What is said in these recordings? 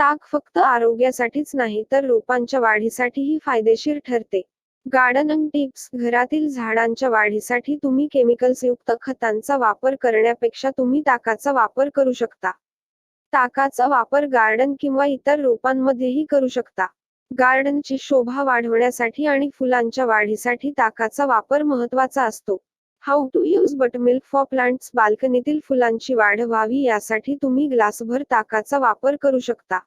ताक फक्त आरोग्यासाठीच नाही तर रोपांच्या वाढीसाठीही फायदेशीर ठरते. गार्डनिंग टिप्स घरातील झाडांच्या वाढीसाठी तुम्ही केमिकल्स युक्त खतांचा वापर करण्यापेक्षा तुम्ही ताकाचा वापर करू शकता. ताकाचा वापर गार्डन किंवा इतर रोपांमध्येही करू शकता. गार्डनची शोभा वाढवण्यासाठी आणि फुलांच्या वाढीसाठी ताकाचा वापर महत्त्वाचा असतो. How to use buttermilk for plants बाल्कनीतील फुलांची वाढ व्हावी यासाठी तुम्ही ग्लासभर ताकाचा वापर करू शकता.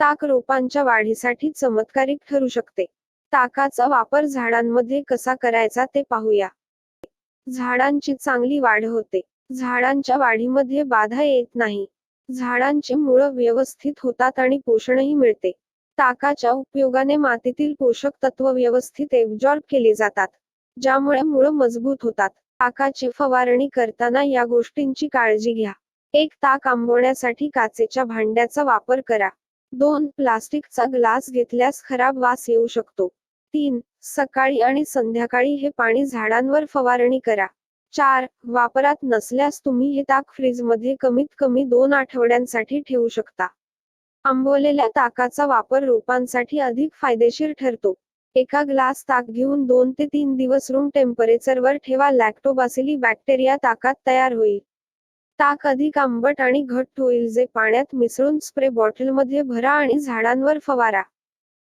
ताक रोपांच्या वाढीसाठी चमत्कारिक ठरू शकते. ताकाचा वापर झाडांमध्ये कसा करायचा ते पाहूया. झाडांची चांगली वाढ होते. झाडांच्या वाढीमध्ये बाधा येत नाही. झाडांची मुळं व्यवस्थित होतात आणि पोषणही मिळते. ताकाच्या उपयोगाने मातीतील पोषक तत्व व्यवस्थित एब्जॉर्ब केली जातात ज्यामुळे मुळं मजबूत होतात. ताकाची फवारणी करताना या गोष्टींची काळजी घ्या. एक ताक आंबवण्यासाठी काचेच्या भांड्याचा वापर करा. दोन प्लास्टिकचा ग्लास घेतल्यास खराब वास येऊ शकतो. तीन सकाळी आणि संध्याकाळी हे पाणी झाडांवर फवारणी करा. चार वापरात नसल्यास तुम्ही हे ताक फ्रीजमध्ये कमीत कमी दोन आठवड्यांसाठी ठेवू शकता. आंबवलेल्या ताकाचा वापर रोपांसाठी अधिक फायदेशीर ठरतो. एका ग्लास ताक घेऊन दोन ते तीन दिवस रूम टेम्परेचरवर ठेवा. लॅक्टोबासिली बॅक्टेरिया ताकात तयार होईल. ताक अधिक आंबट आणि घट्ट होईल जे पाण्यात मिसळून स्प्रे बॉटलमध्ये भरा आणि झाडांवर फवारा.